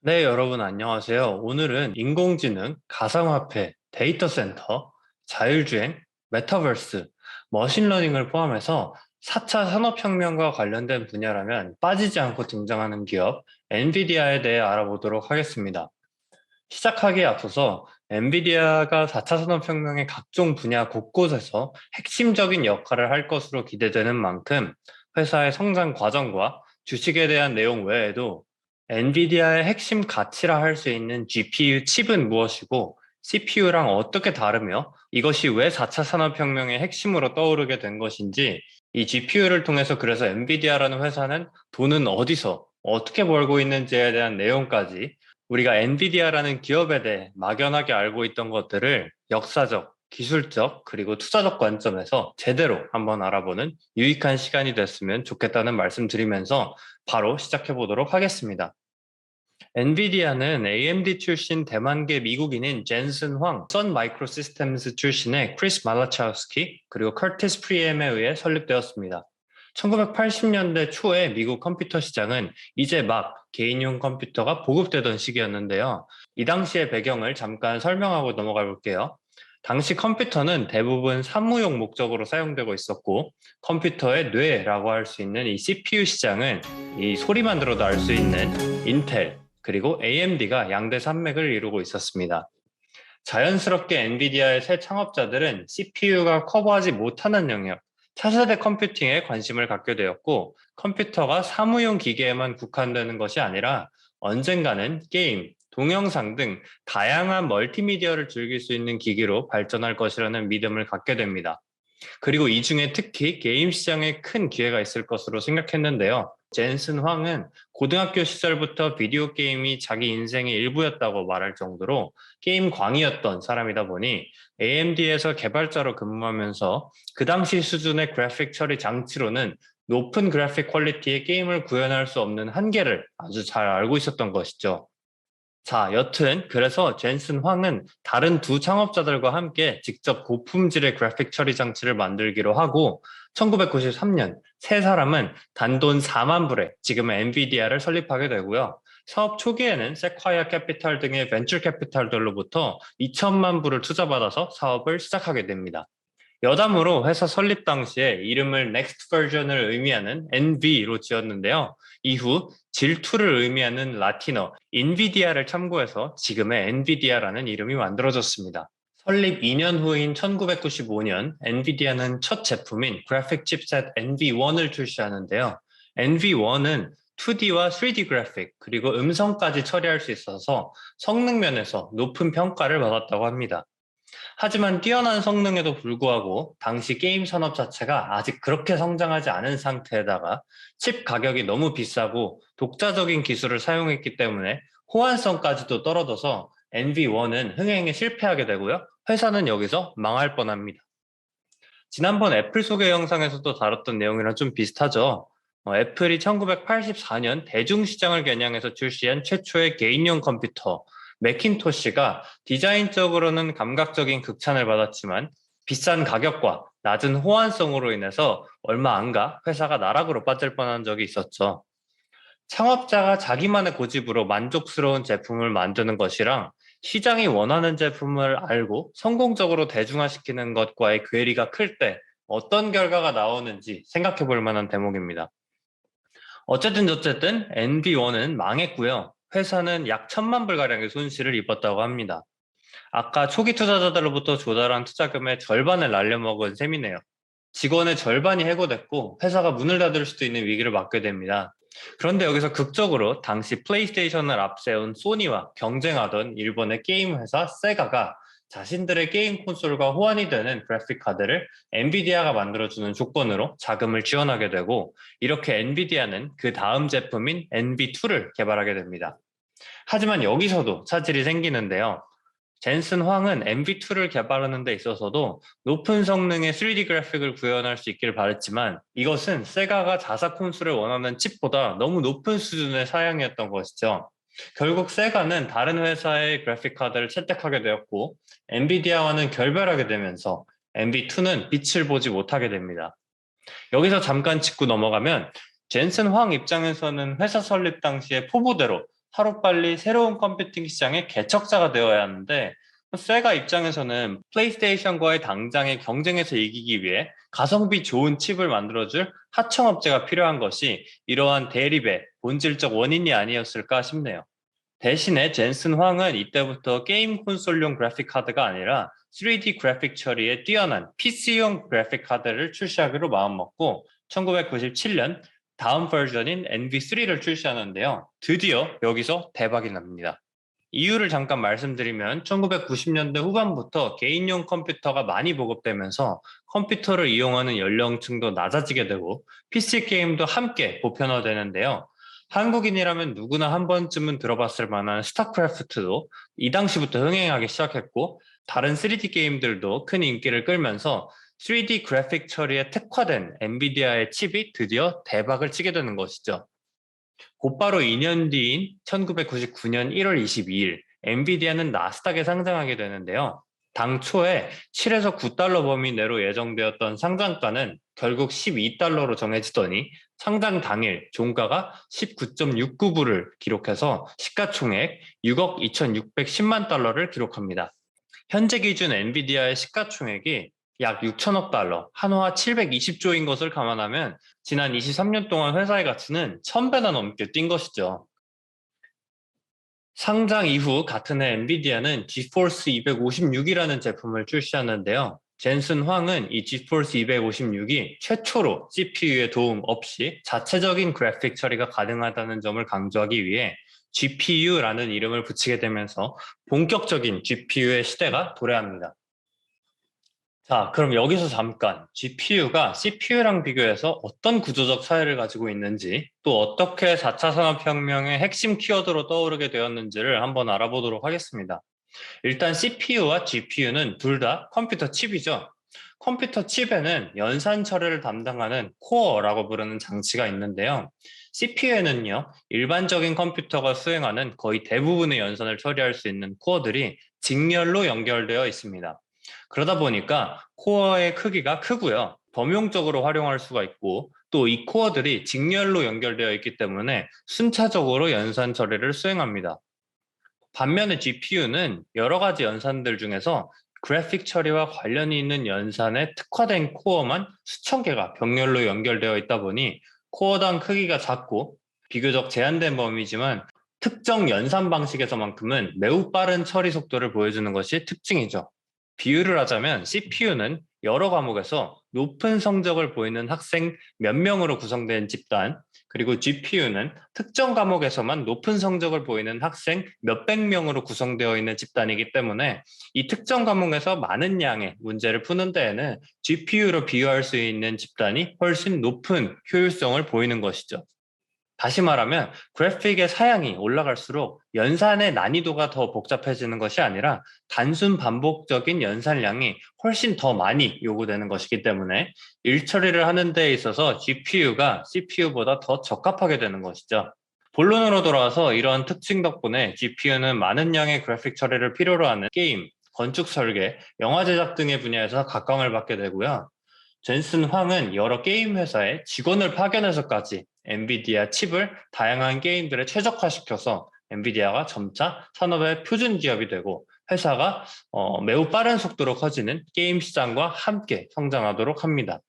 네, 여러분 안녕하세요. 오늘은 인공지능, 가상화폐, 데이터 센터, 자율주행, 메타버스, 머신러닝을 포함해서 4차 산업혁명과 관련된 분야라면 빠지지 않고 등장하는 기업 엔비디아에 대해 알아보도록 하겠습니다. 시작하기에 앞서서 엔비디아가 4차 산업혁명의 각종 분야 곳곳에서 핵심적인 역할을 할 것으로 기대되는 만큼 회사의 성장 과정과 주식에 대한 내용 외에도 엔비디아의 핵심 가치라 할 수 있는 GPU 칩은 무엇이고 CPU랑 어떻게 다르며 이것이 왜 4차 산업혁명의 핵심으로 떠오르게 된 것인지 이 GPU를 통해서 그래서 엔비디아라는 회사는 돈은 어디서 어떻게 벌고 있는지에 대한 내용까지 우리가 엔비디아라는 기업에 대해 막연하게 알고 있던 것들을 역사적, 기술적, 그리고 투자적 관점에서 제대로 한번 알아보는 유익한 시간이 됐으면 좋겠다는 말씀 드리면서 바로 시작해 보도록 하겠습니다. 엔비디아는 AMD 출신 대만계 미국인인 젠슨 황, 선 마이크로 시스템스 출신의 크리스 말라차우스키, 그리고 커티스 프리엠에 의해 설립되었습니다. 1980년대 초에 미국 컴퓨터 시장은 이제 막 개인용 컴퓨터가 보급되던 시기였는데요. 이 당시의 배경을 잠깐 설명하고 넘어가 볼게요. 당시 컴퓨터는 대부분 사무용 목적으로 사용되고 있었고 컴퓨터의 뇌라고 할 수 있는 이 CPU 시장은 이 소리만 들어도 알 수 있는 인텔 그리고 AMD가 양대 산맥을 이루고 있었습니다. 자연스럽게 엔비디아의 새 창업자들은 CPU가 커버하지 못하는 영역, 차세대 컴퓨팅에 관심을 갖게 되었고 컴퓨터가 사무용 기계에만 국한되는 것이 아니라 언젠가는 게임, 동영상 등 다양한 멀티미디어를 즐길 수 있는 기기로 발전할 것이라는 믿음을 갖게 됩니다. 그리고 이 중에 특히 게임 시장에 큰 기회가 있을 것으로 생각했는데요. 젠슨 황은 고등학교 시절부터 비디오 게임이 자기 인생의 일부였다고 말할 정도로 게임 광이었던 사람이다 보니 AMD에서 개발자로 근무하면서 그 당시 수준의 그래픽 처리 장치로는 높은 그래픽 퀄리티의 게임을 구현할 수 없는 한계를 아주 잘 알고 있었던 것이죠. 자, 여튼 그래서 젠슨 황은 다른 두 창업자들과 함께 직접 고품질의 그래픽 처리 장치를 만들기로 하고 1993년 세 사람은 단돈 4만 불에 지금의 엔비디아를 설립하게 되고요. 사업 초기에는 세콰이어 캐피탈 등의 벤처 캐피탈들로부터 2천만 불을 투자받아서 사업을 시작하게 됩니다. 여담으로 회사 설립 당시에 이름을 Next Version을 의미하는 NV로 지었는데요. 이후 질투를 의미하는 라틴어 인비디아를 참고해서 지금의 엔비디아라는 이름이 만들어졌습니다. 설립 2년 후인 1995년 엔비디아는 첫 제품인 그래픽 칩셋 NV1을 출시하는데요. NV1은 2D와 3D 그래픽 그리고 음성까지 처리할 수 있어서 성능 면에서 높은 평가를 받았다고 합니다. 하지만 뛰어난 성능에도 불구하고 당시 게임 산업 자체가 아직 그렇게 성장하지 않은 상태에다가 칩 가격이 너무 비싸고 독자적인 기술을 사용했기 때문에 호환성까지도 떨어져서 NV1은 흥행에 실패하게 되고요. 회사는 여기서 망할 뻔합니다. 지난번 애플 소개 영상에서도 다뤘던 내용이랑 좀 비슷하죠. 어, 애플이 1984년 대중시장을 겨냥해서 출시한 최초의 개인용 컴퓨터 맥킨토시가 디자인적으로는 감각적인 극찬을 받았지만 비싼 가격과 낮은 호환성으로 인해서 얼마 안 가 회사가 나락으로 빠질 뻔한 적이 있었죠. 창업자가 자기만의 고집으로 만족스러운 제품을 만드는 것이랑 시장이 원하는 제품을 알고 성공적으로 대중화시키는 것과의 괴리가 클 때 어떤 결과가 나오는지 생각해 볼 만한 대목입니다. 어쨌든 어쨌든 NB1은 망했고요. 회사는 약 천만 불가량의 손실을 입었다고 합니다. 아까 초기 투자자들로부터 조달한 투자금의 절반을 날려먹은 셈이네요. 직원의 절반이 해고됐고 회사가 문을 닫을 수도 있는 위기를 맞게 됩니다. 그런데 여기서 극적으로 당시 플레이스테이션을 앞세운 소니와 경쟁하던 일본의 게임 회사 세가가 자신들의 게임 콘솔과 호환이 되는 그래픽 카드를 엔비디아가 만들어주는 조건으로 자금을 지원하게 되고 이렇게 엔비디아는 그 다음 제품인 NB2를 개발하게 됩니다. 하지만 여기서도 차질이 생기는데요. 젠슨 황은 MV2를 개발하는 데 있어서도 높은 성능의 3D 그래픽을 구현할 수 있기를 바랬지만 이것은 세가가 자사 콘솔을 원하는 칩보다 너무 높은 수준의 사양이었던 것이죠. 결국 세가는 다른 회사의 그래픽 카드를 채택하게 되었고 엔비디아와는 결별하게 되면서 MV2는 빛을 보지 못하게 됩니다. 여기서 잠깐 짚고 넘어가면 젠슨 황 입장에서는 회사 설립 당시에 포부대로 하루빨리 새로운 컴퓨팅 시장의 개척자가 되어야 하는데 세가 입장에서는 플레이스테이션과의 당장의 경쟁에서 이기기 위해 가성비 좋은 칩을 만들어줄 하청업체가 필요한 것이 이러한 대립의 본질적 원인이 아니었을까 싶네요. 대신에 젠슨 황은 이때부터 게임 콘솔용 그래픽 카드가 아니라 3D 그래픽 처리에 뛰어난 PC용 그래픽 카드를 출시하기로 마음먹고 1997년 다음 버전인 NV3를 출시하는데요. 드디어 여기서 대박이 납니다. 이유를 잠깐 말씀드리면 1990년대 후반부터 개인용 컴퓨터가 많이 보급되면서 컴퓨터를 이용하는 연령층도 낮아지게 되고 PC 게임도 함께 보편화되는데요. 한국인이라면 누구나 한 번쯤은 들어봤을 만한 스타크래프트도 이 당시부터 흥행하기 시작했고 다른 3D 게임들도 큰 인기를 끌면서 3D 그래픽 처리에 특화된 엔비디아의 칩이 드디어 대박을 치게 되는 것이죠. 곧바로 2년 뒤인 1999년 1월 22일 엔비디아는 나스닥에 상장하게 되는데요. 당초에 7에서 9달러 범위 내로 예정되었던 상장가는 결국 12달러로 정해지더니 상장 당일 종가가 19.69불을 기록해서 시가총액 6억 2,610만 달러를 기록합니다. 현재 기준 엔비디아의 시가총액이 약 6천억 달러, 한화 720조인 것을 감안하면 지난 23년 동안 회사의 가치는 1000배나 넘게 뛴 것이죠. 상장 이후 같은 해 엔비디아는 지포스 256이라는 제품을 출시하는데요. 젠슨 황은 이 지포스 256이 최초로 CPU의 도움 없이 자체적인 그래픽 처리가 가능하다는 점을 강조하기 위해 GPU라는 이름을 붙이게 되면서 본격적인 GPU의 시대가 도래합니다. 자, 그럼 여기서 잠깐 GPU가 CPU랑 비교해서 어떤 구조적 차이를 가지고 있는지 또 어떻게 4차 산업혁명의 핵심 키워드로 떠오르게 되었는지를 한번 알아보도록 하겠습니다. 일단 CPU와 GPU는 둘 다 컴퓨터 칩이죠. 컴퓨터 칩에는 연산 처리를 담당하는 코어라고 부르는 장치가 있는데요. CPU에는요, 일반적인 컴퓨터가 수행하는 거의 대부분의 연산을 처리할 수 있는 코어들이 직렬로 연결되어 있습니다. 그러다 보니까 코어의 크기가 크고요. 범용적으로 활용할 수가 있고 또 이 코어들이 직렬로 연결되어 있기 때문에 순차적으로 연산 처리를 수행합니다. 반면에 GPU는 여러 가지 연산들 중에서 그래픽 처리와 관련이 있는 연산에 특화된 코어만 수천 개가 병렬로 연결되어 있다 보니 코어당 크기가 작고 비교적 제한된 범위지만 특정 연산 방식에서만큼은 매우 빠른 처리 속도를 보여주는 것이 특징이죠. 비유를 하자면 CPU는 여러 과목에서 높은 성적을 보이는 학생 몇 명으로 구성된 집단, 그리고 GPU는 특정 과목에서만 높은 성적을 보이는 학생 몇백 명으로 구성되어 있는 집단이기 때문에 이 특정 과목에서 많은 양의 문제를 푸는 데에는 GPU로 비유할 수 있는 집단이 훨씬 높은 효율성을 보이는 것이죠. 다시 말하면 그래픽의 사양이 올라갈수록 연산의 난이도가 더 복잡해지는 것이 아니라 단순 반복적인 연산량이 훨씬 더 많이 요구되는 것이기 때문에 일 처리를 하는 데 있어서 GPU가 CPU보다 더 적합하게 되는 것이죠. 본론으로 돌아와서 이러한 특징 덕분에 GPU는 많은 양의 그래픽 처리를 필요로 하는 게임, 건축 설계, 영화 제작 등의 분야에서 각광을 받게 되고요. 젠슨 황은 여러 게임 회사에 직원을 파견해서까지 엔비디아 칩을 다양한 게임들에 최적화시켜서 엔비디아가 점차 산업의 표준 기업이 되고 회사가 어, 매우 빠른 속도로 커지는 게임 시장과 함께 성장하도록 합니다.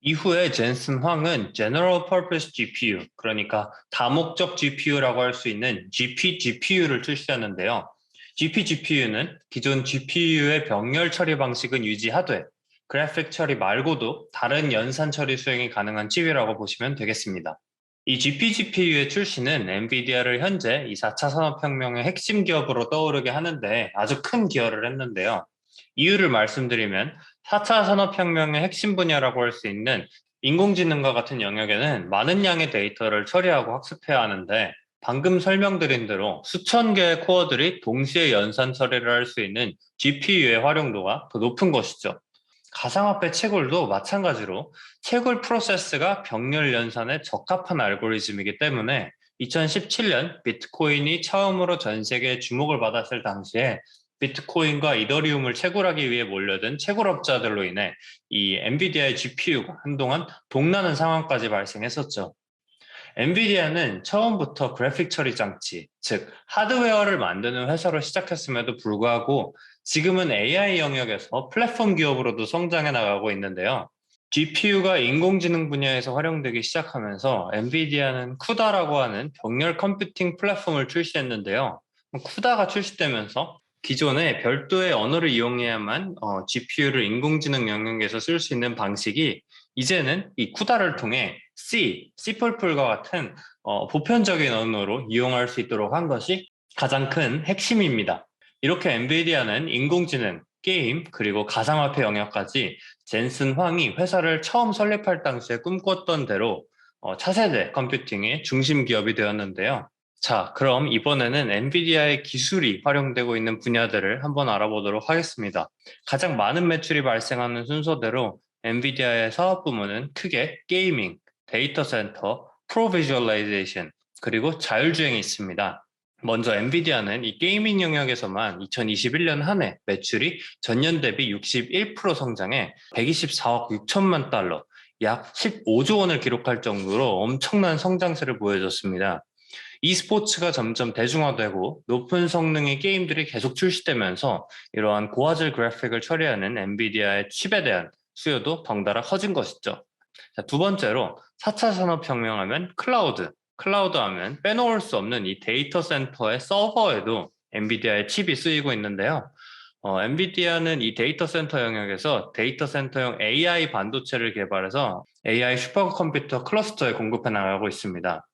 이후에 젠슨 황은 General Purpose GPU, 그러니까 다목적 GPU라고 할 수 있는 GP GPU를 출시하는데요. GP GPU는 기존 GPU의 병렬 처리 방식은 유지하되 그래픽 처리 말고도 다른 연산 처리 수행이 가능한 칩이라고 보시면 되겠습니다. 이 GPGPU의 출시는 엔비디아를 현재 이 4차 산업혁명의 핵심 기업으로 떠오르게 하는데 아주 큰 기여를 했는데요. 이유를 말씀드리면 4차 산업혁명의 핵심 분야라고 할 수 있는 인공지능과 같은 영역에는 많은 양의 데이터를 처리하고 학습해야 하는데 방금 설명드린 대로 수천 개의 코어들이 동시에 연산 처리를 할 수 있는 GPU의 활용도가 더 높은 것이죠. 가상화폐 채굴도 마찬가지로 채굴 프로세스가 병렬 연산에 적합한 알고리즘이기 때문에 2017년 비트코인이 처음으로 전 세계에 주목을 받았을 당시에 비트코인과 이더리움을 채굴하기 위해 몰려든 채굴업자들로 인해 이 엔비디아의 GPU가 한동안 동나는 상황까지 발생했었죠. 엔비디아는 처음부터 그래픽 처리 장치, 즉 하드웨어를 만드는 회사로 시작했음에도 불구하고 지금은 AI 영역에서 플랫폼 기업으로도 성장해 나가고 있는데요. GPU가 인공지능 분야에서 활용되기 시작하면서 엔비디아는 쿠다라고 하는 병렬 컴퓨팅 플랫폼을 출시했는데요. 쿠다가 출시되면서 기존에 별도의 언어를 이용해야만 어, GPU를 인공지능 영역에서 쓸 수 있는 방식이 이제는 이 쿠다를 통해 C, C++과 같은 어, 보편적인 언어로 이용할 수 있도록 한 것이 가장 큰 핵심입니다. 이렇게 엔비디아는 인공지능, 게임, 그리고 가상화폐 영역까지 젠슨 황이 회사를 처음 설립할 당시에 꿈꿨던 대로 어, 차세대 컴퓨팅의 중심 기업이 되었는데요. 자, 그럼 이번에는 엔비디아의 기술이 활용되고 있는 분야들을 한번 알아보도록 하겠습니다. 가장 많은 매출이 발생하는 순서대로 엔비디아의 사업 부문은 크게 게이밍, 데이터 센터, 프로비주얼라이제이션, 그리고 자율주행이 있습니다. 먼저 엔비디아는 이 게이밍 영역에서만 2021년 한 해 매출이 전년 대비 61% 성장해 124억 6천만 달러, 약 15조 원을 기록할 정도로 엄청난 성장세를 보여줬습니다. e스포츠가 점점 대중화되고 높은 성능의 게임들이 계속 출시되면서 이러한 고화질 그래픽을 처리하는 엔비디아의 칩에 대한 수요도 덩달아 커진 것이죠. 자, 두 번째로 4차 산업혁명하면 클라우드, 클라우드 하면 빼놓을 수 없는 이 데이터 센터의 서버에도 엔비디아의 칩이 쓰이고 있는데요. 어, 엔비디아는 이 데이터 센터 영역에서 데이터 센터용 AI 반도체를 개발해서 AI 슈퍼컴퓨터 클러스터에 공급해 나가고 있습니다.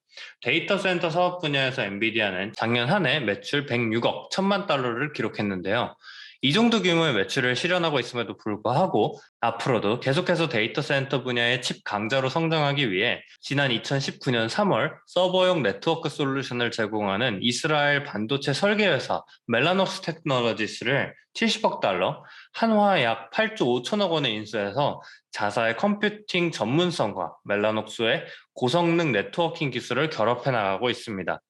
데이터 센터 사업 분야에서 엔비디아는 작년 한 해 매출 106억 1천만 달러를 기록했는데요. 이 정도 규모의 매출을 실현하고 있음에도 불구하고 앞으로도 계속해서 데이터 센터 분야의 칩 강자로 성장하기 위해 지난 2019년 3월 서버용 네트워크 솔루션을 제공하는 이스라엘 반도체 설계회사 멜라녹스 테크놀로지스를 70억 달러, 한화 약 8조 5천억 원에 인수해서 자사의 컴퓨팅 전문성과 멜라녹스의 고성능 네트워킹 기술을 결합해 나가고 있습니다.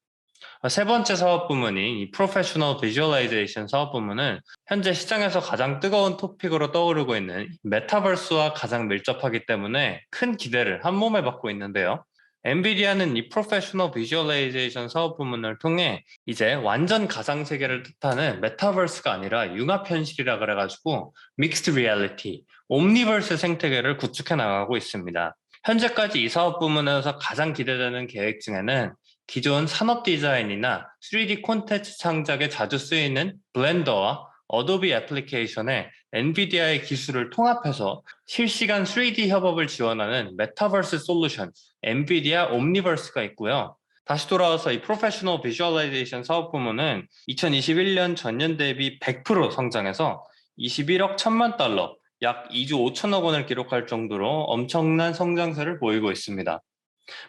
세 번째 사업 부문인 이 프로페셔널 비주얼라이제이션 사업 부문은 현재 시장에서 가장 뜨거운 토픽으로 떠오르고 있는 메타버스와 가장 밀접하기 때문에 큰 기대를 한 몸에 받고 있는데요. 엔비디아는 이 프로페셔널 비주얼라이제이션 사업 부문을 통해 이제 완전 가상 세계를 뜻하는 메타버스가 아니라 융합 현실이라 그래 가지고 믹스드 리얼리티, 옴니버스 생태계를 구축해 나가고 있습니다. 현재까지 이 사업 부문에서 가장 기대되는 계획 중에는 기존 산업 디자인이나 3D 콘텐츠 창작에 자주 쓰이는 블렌더와 어도비 애플리케이션에 엔비디아의 기술을 통합해서 실시간 3D 협업을 지원하는 메타버스 솔루션 엔비디아 옴니버스가 있고요. 다시 돌아와서 이 프로페셔널 비주얼라이제이션 사업 부문은 2021년 전년 대비 100% 성장해서 21억 1천만 달러, 약 2조 5천억 원을 기록할 정도로 엄청난 성장세를 보이고 있습니다.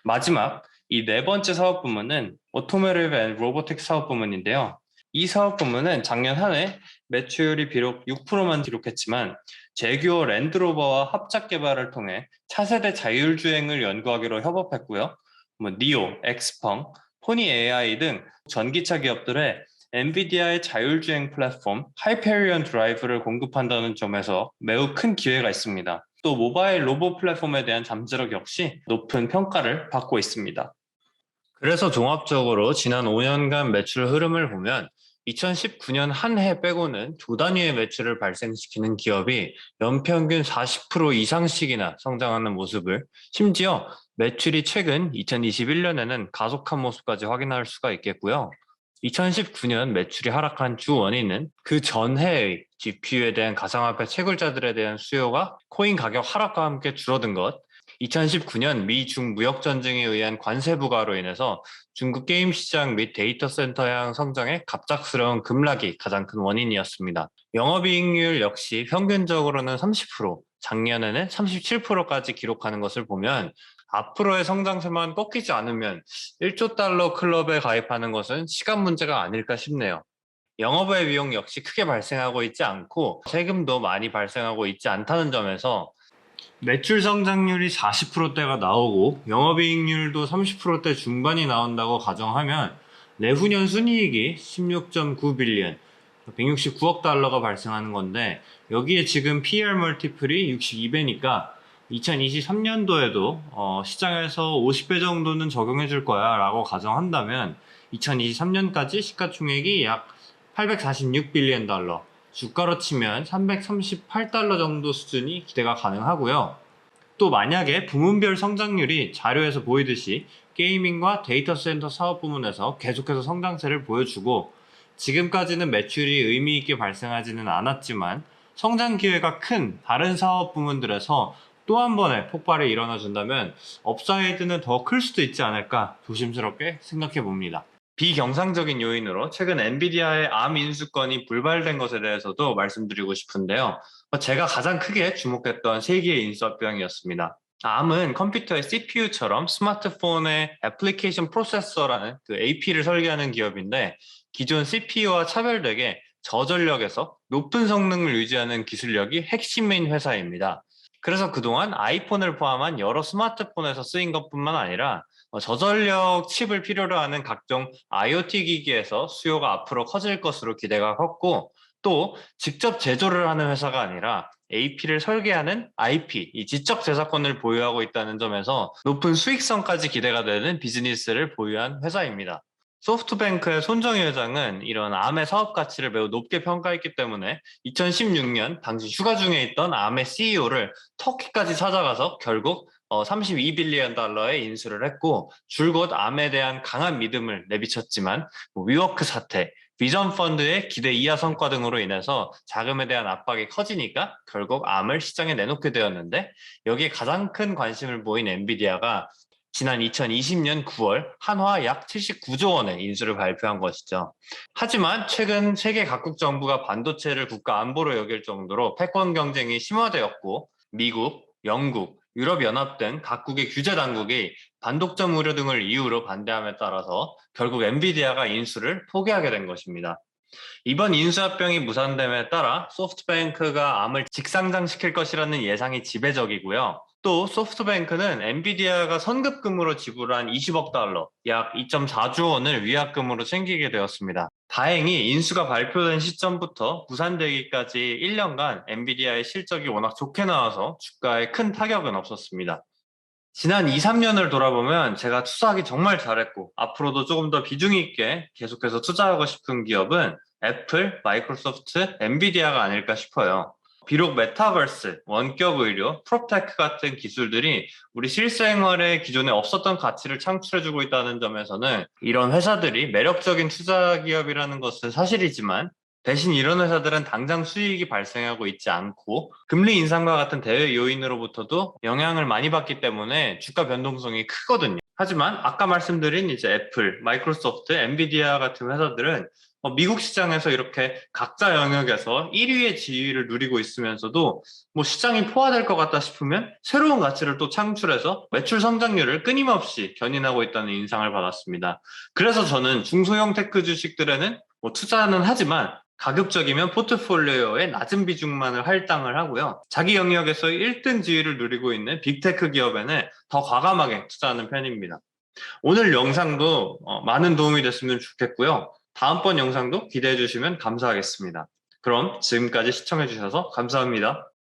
마지막 이 네 번째 사업 부문은 오토모티브 앤 로보틱 사업 부문인데요. 이 사업 부문은 작년 한 해 매출이 비록 6%만 기록했지만 제규어 랜드로버와 합작 개발을 통해 차세대 자율주행을 연구하기로 협업했고요. 뭐 니오, 엑스펑, 포니 AI 등 전기차 기업들의 엔비디아의 자율주행 플랫폼 하이페리온 드라이브를 공급한다는 점에서 매우 큰 기회가 있습니다. 또 모바일 로봇 플랫폼에 대한 잠재력 역시 높은 평가를 받고 있습니다. 그래서 종합적으로 지난 5년간 매출 흐름을 보면 2019년 한 해 빼고는 조 단위의 매출을 발생시키는 기업이 연평균 40% 이상씩이나 성장하는 모습을 심지어 매출이 최근 2021년에는 가속한 모습까지 확인할 수가 있겠고요. 2019년 매출이 하락한 주 원인은 그 전해의 GPU에 대한 가상화폐 채굴자들에 대한 수요가 코인 가격 하락과 함께 줄어든 것, 2019년 미 중 무역 전쟁에 의한 관세 부과로 인해서 중국 게임 시장 및 데이터 센터 향 성장의 갑작스러운 급락이 가장 큰 원인이었습니다. 영업이익률 역시 평균적으로는 30%, 작년에는 37%까지 기록하는 것을 보면 앞으로의 성장세만 꺾이지 않으면 1조 달러 클럽에 가입하는 것은 시간 문제가 아닐까 싶네요. 영업외 비용 역시 크게 발생하고 있지 않고 세금도 많이 발생하고 있지 않다는 점에서 매출 성장률이 40%대가 나오고 영업이익률도 30%대 중반이 나온다고 가정하면 내후년 순이익이 16.9빌리언, 169억 달러가 발생하는 건데 여기에 지금 PR 멀티플이 62배니까 2023년도에도 어, 시장에서 50배 정도는 적용해 줄 거야 라고 가정한다면 2023년까지 시가총액이 약 846빌리언 달러, 주가로 치면 338달러 정도 수준이 기대가 가능하고요. 또 만약에 부문별 성장률이 자료에서 보이듯이 게이밍과 데이터 센터 사업 부문에서 계속해서 성장세를 보여주고 지금까지는 매출이 의미 있게 발생하지는 않았지만 성장 기회가 큰 다른 사업 부문들에서 또 한 번의 폭발이 일어나 준다면 업사이드는 더 클 수도 있지 않을까 조심스럽게 생각해 봅니다. 비경상적인 요인으로 최근 엔비디아의 암 인수권이 불발된 것에 대해서도 말씀드리고 싶은데요. 제가 가장 크게 주목했던 세 개의 인수합병이었습니다. 암은 컴퓨터의 CPU처럼 스마트폰의 애플리케이션 프로세서라는 그 AP를 설계하는 기업인데 기존 CPU와 차별되게 저전력에서 높은 성능을 유지하는 기술력이 핵심인 회사입니다. 그래서 그동안 아이폰을 포함한 여러 스마트폰에서 쓰인 것뿐만 아니라 어, 저전력 칩을 필요로 하는 각종 IoT 기기에서 수요가 앞으로 커질 것으로 기대가 컸고 또 직접 제조를 하는 회사가 아니라 AP를 설계하는 IP, 이 지적 재산권을 보유하고 있다는 점에서 높은 수익성까지 기대가 되는 비즈니스를 보유한 회사입니다. 소프트뱅크의 손정희 회장은 이런 암의 사업 가치를 매우 높게 평가했기 때문에 2016년 당시 휴가 중에 있던 암의 CEO를 터키까지 찾아가서 결국 32빌리언 달러의 인수를 했고 줄곧 암에 대한 강한 믿음을 내비쳤지만 뭐 위워크 사태, 비전 펀드의 기대 이하 성과 등으로 인해서 자금에 대한 압박이 커지니까 결국 암을 시장에 내놓게 되었는데 여기에 가장 큰 관심을 보인 엔비디아가 지난 2020년 9월 한화 약 79조 원의 인수를 발표한 것이죠. 하지만 최근 세계 각국 정부가 반도체를 국가 안보로 여길 정도로 패권 경쟁이 심화되었고 미국, 영국, 유럽연합 등 각국의 규제 당국이 반독점 우려 등을 이유로 반대함에 따라서 결국 엔비디아가 인수를 포기하게 된 것입니다. 이번 인수합병이 무산됨에 따라 소프트뱅크가 암을 직상장시킬 것이라는 예상이 지배적이고요. 또 소프트뱅크는 엔비디아가 선급금으로 지불한 20억 달러, 약 2.4조 원을 위약금으로 챙기게 되었습니다. 다행히 인수가 발표된 시점부터 무산되기까지 1년간 엔비디아의 실적이 워낙 좋게 나와서 주가에 큰 타격은 없었습니다. 지난 2, 3년을 돌아보면 제가 투자하기 정말 잘했고 앞으로도 조금 더 비중 있게 계속해서 투자하고 싶은 기업은 애플, 마이크로소프트, 엔비디아가 아닐까 싶어요. 비록 메타버스, 원격 의료, 프로테크 같은 기술들이 우리 실생활에 기존에 없었던 가치를 창출해주고 있다는 점에서는 이런 회사들이 매력적인 투자 기업이라는 것은 사실이지만 대신 이런 회사들은 당장 수익이 발생하고 있지 않고 금리 인상과 같은 대외 요인으로부터도 영향을 많이 받기 때문에 주가 변동성이 크거든요. 하지만 아까 말씀드린 이제 애플, 마이크로소프트, 엔비디아 같은 회사들은 어, 미국 시장에서 이렇게 각자 영역에서 1위의 지위를 누리고 있으면서도 뭐 시장이 포화될 것 같다 싶으면 새로운 가치를 또 창출해서 매출 성장률을 끊임없이 견인하고 있다는 인상을 받았습니다. 그래서 저는 중소형 테크 주식들에는 뭐 투자는 하지만 가급적이면 포트폴리오의 낮은 비중만을 할당을 하고요. 자기 영역에서 1등 지위를 누리고 있는 빅테크 기업에는 더 과감하게 투자하는 편입니다. 오늘 영상도 어, 많은 도움이 됐으면 좋겠고요. 다음번 영상도 기대해 주시면 감사하겠습니다. 그럼 지금까지 시청해 주셔서 감사합니다.